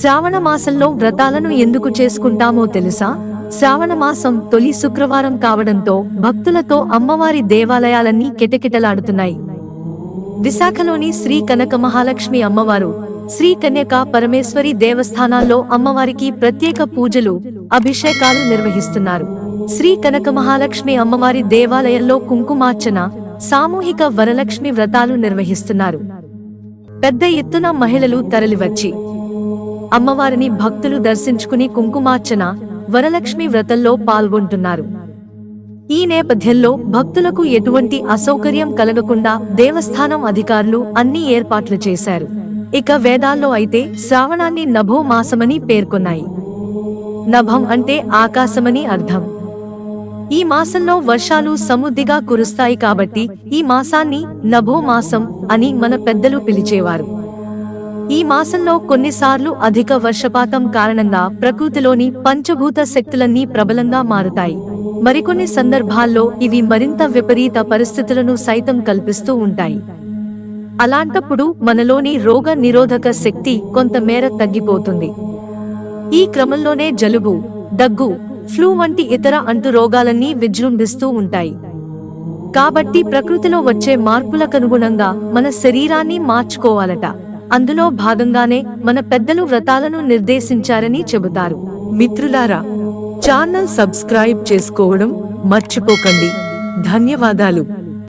శ్రావణ మాసంలో వ్రతాలను ఎందుకు చేసుకుంటామో తెలుసా? శ్రావణ మాసం తొలి శుక్రవారం కావడంతో భక్తులతో అమ్మవారి దేవాలయాలన్నీ కిటకిటలాడుతున్నాయి. విశాఖలోని శ్రీ కనక మహాలక్ష్మి అమ్మవారు శ్రీ కన్యక పరమేశ్వరి దేవస్థానాల్లో అమ్మవారికి ప్రత్యేక పూజలు అభిషేకాలు నిర్వహిస్తున్నారు. శ్రీ కనక మహాలక్ష్మి అమ్మవారి దేవాలయంలో కుంకుమార్చన సామూహిక వరలక్ష్మి వ్రతాలు నిర్వహిస్తున్నారు. పెద్ద ఎత్తున మహిళలు తరలివచ్చి అమ్మవారిని భక్తులు దర్శించుకుని కుంకుమార్చన వరలక్ష్మి వ్రతంలో పాల్గొంటున్నారు. ఈ నేపథ్యంలో భక్తులకు ఎటువంటి అసౌకర్యం కలగకుండా దేవస్థానం అధికారులు అన్ని ఏర్పాట్లు చేశారు. ఇక వేదాల్లో అయితే శ్రావణాన్ని నభో మాసమని పేర్కొన్నాయి. నభం అంటే ఆకాశమని అర్థం. ఈ మాసంలో వర్షాలు సమృద్ధిగా కురుస్తాయి కాబట్టి ఈ మాసాన్ని నభో మాసం అని మన పెద్దలు పిలిచేవారు. ఈ మాసంలో కొన్నిసార్లు అధిక వర్షపాతం కారణంగా ప్రకృతిలోని పంచభూత శక్తులన్నీ ప్రబలంగా మారుతాయి. మరికొన్ని సందర్భాల్లో ఇవి మరింత విపరీత పరిస్థితులను సైతం కల్పిస్తూ ఉంటాయి. అలాంటప్పుడు మనలోని రోగ నిరోధక శక్తి కొంతమేర తగ్గిపోతుంది. ఈ క్రమంలోనే జలుబు దగ్గు ఫ్లూ వంటి ఇతర అంటు రోగాలన్నీ విజృంభిస్తూ ఉంటాయి. కాబట్టి ప్రకృతిలో వచ్చే మార్పులకనుగుణంగా మన శరీరాన్ని మార్చుకోవాలట. అందులో భాగంగానే మన పెద్దలు వ్రతాలను నిర్దేశించారని చెబుతారు. మిత్రులారా ఛానల్ సబ్స్క్రైబ్ చేసుకోవడం మర్చిపోకండి. ధన్యవాదాలు.